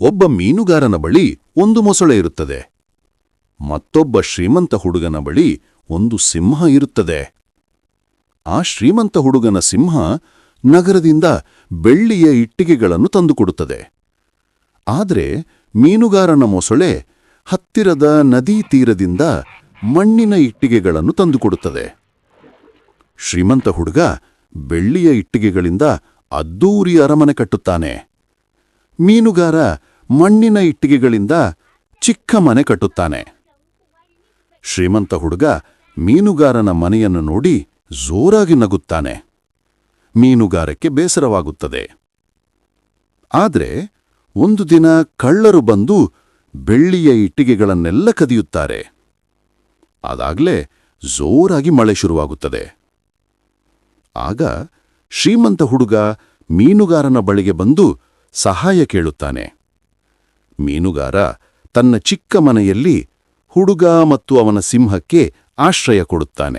ಒಬ್ಬ ಮೀನುಗಾರನ ಬಳಿ ಒಂದು ಮೊಸಳೆ ಇರುತ್ತದೆ. ಮತ್ತೊಬ್ಬ ಶ್ರೀಮಂತ ಹುಡುಗನ ಬಳಿ ಒಂದು ಸಿಂಹ ಇರುತ್ತದೆ. ಆ ಶ್ರೀಮಂತ ಹುಡುಗನ ಸಿಂಹ ನಗರದಿಂದ ಬೆಳ್ಳಿಯ ಇಟ್ಟಿಗೆಗಳನ್ನು ತಂದುಕೊಡುತ್ತದೆ. ಆದರೆ ಮೀನುಗಾರನ ಮೊಸಳೆ ಹತ್ತಿರದ ನದೀ ತೀರದಿಂದ ಮಣ್ಣಿನ ಇಟ್ಟಿಗೆಗಳನ್ನು ತಂದುಕೊಡುತ್ತದೆ. ಶ್ರೀಮಂತ ಹುಡುಗ ಬೆಳ್ಳಿಯ ಇಟ್ಟಿಗೆಗಳಿಂದ ಅದ್ದೂರಿ ಅರಮನೆ ಕಟ್ಟುತ್ತಾನೆ. ಮೀನುಗಾರ ಮಣ್ಣಿನ ಇಟ್ಟಿಗೆಗಳಿಂದ ಚಿಕ್ಕ ಮನೆ ಕಟ್ಟುತ್ತಾನೆ. ಶ್ರೀಮಂತ ಹುಡುಗ ಮೀನುಗಾರನ ಮನೆಯನ್ನು ನೋಡಿ ಜೋರಾಗಿ ನಗುತ್ತಾನೆ. ಮೀನುಗಾರಕ್ಕೆ ಬೇಸರವಾಗುತ್ತದೆ. ಆದರೆ ಒಂದು ದಿನ ಕಳ್ಳರು ಬಂದು ಬೆಳ್ಳಿಯ ಇಟ್ಟಿಗೆಗಳನ್ನೆಲ್ಲ ಕದಿಯುತ್ತಾರೆ. ಅದಾಗ್ಲೇ ಜೋರಾಗಿ ಮಳೆ ಶುರುವಾಗುತ್ತದೆ. ಆಗ ಶ್ರೀಮಂತ ಹುಡುಗ ಮೀನುಗಾರನ ಬಳಿಗೆ ಬಂದು ಸಹಾಯ ಕೇಳುತ್ತಾನೆ. ಮೀನುಗಾರ ತನ್ನ ಚಿಕ್ಕ ಮನೆಯಲ್ಲಿ ಹುಡುಗ ಮತ್ತು ಅವನ ಸಿಂಹಕ್ಕೆ ಆಶ್ರಯ ಕೊಡುತ್ತಾನೆ.